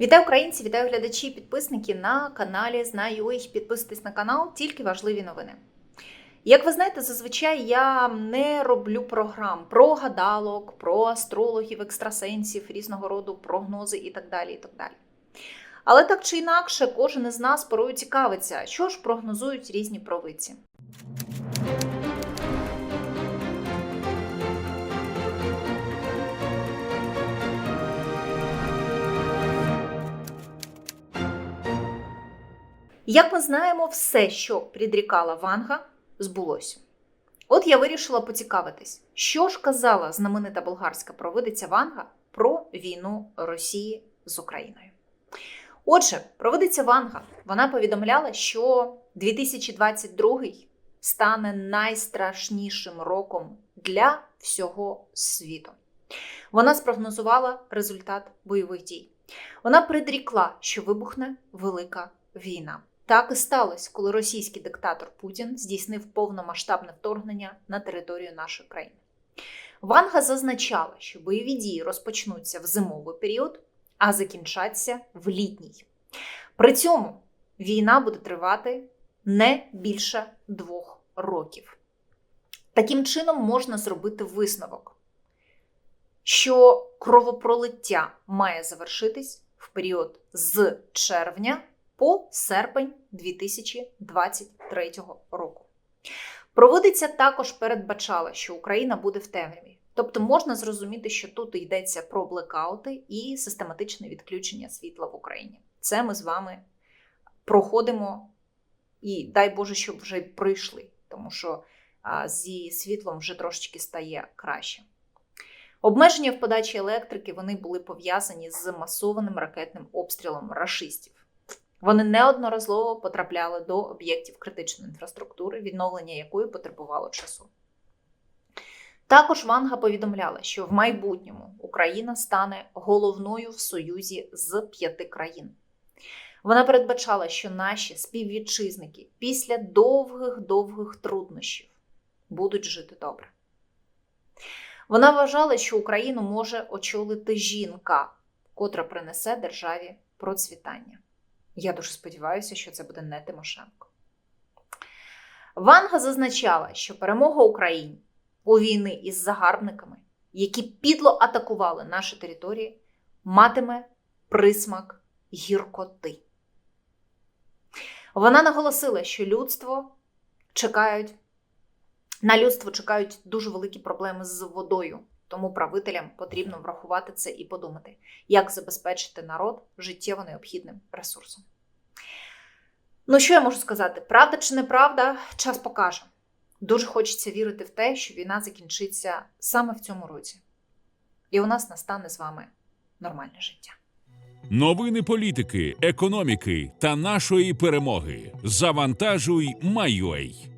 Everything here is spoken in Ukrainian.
Вітаю українці, вітаю глядачі, і підписники на каналі Знаю. Підписуйтесь на канал, тільки важливі новини. Як ви знаєте, зазвичай я не роблю програм про гадалок, про астрологів, екстрасенсів, різного роду прогнози і так далі. і так далі. Але так чи інакше, кожен із нас порою цікавиться, що ж прогнозують різні провидці. Як ми знаємо, все, що предрікала Ванга, збулося. От я вирішила поцікавитись, що ж казала знаменита болгарська провидиця Ванга про війну Росії з Україною. Отже, провидиця Ванга вона повідомляла, що 2022 стане найстрашнішим роком для всього світу. Вона спрогнозувала результат бойових дій. Вона предрікла, що вибухне велика війна. Так і сталося, коли російський диктатор Путін здійснив повномасштабне вторгнення на територію нашої країни. Ванга зазначала, що бойові дії розпочнуться в зимовий період, а закінчаться в літній. При цьому війна буде тривати не більше двох років. Таким чином можна зробити висновок, що кровопролиття має завершитись в період з червня по серпень 2023 року. Проводиця також передбачала, що Україна буде в темряві. Тобто можна зрозуміти, що тут йдеться про блекаути і систематичне відключення світла в Україні. Це ми з вами проходимо і дай Боже, щоб вже прийшли, тому що а, зі світлом вже трошечки стає краще. Обмеження в подачі електрики вони були пов'язані з масованим ракетним обстрілом рашистів. Вони неодноразово потрапляли до об'єктів критичної інфраструктури, відновлення якої потребувало часу. Також Ванга повідомляла, що в майбутньому Україна стане головною в союзі з п'яти країн. Вона передбачала, що наші співвітчизники після довгих-довгих труднощів будуть жити добре. Вона вважала, що Україну може очолити жінка, котра принесе державі процвітання. Я дуже сподіваюся, що це буде не Тимошенко. Ванга зазначала, що перемога України у війни із загарбниками, які підло атакували наші території, матиме присмак гіркоти. Вона наголосила, що людство чекають, на людство чекають дуже великі проблеми з водою. Тому правителям потрібно врахувати це і подумати, як забезпечити народ життєво необхідним ресурсом. Ну, що я можу сказати? Правда чи неправда, час покаже. Дуже хочеться вірити в те, що війна закінчиться саме в цьому році. І у нас настане з вами нормальне життя. Новини політики, економіки та нашої перемоги. Завантажуй, Майой.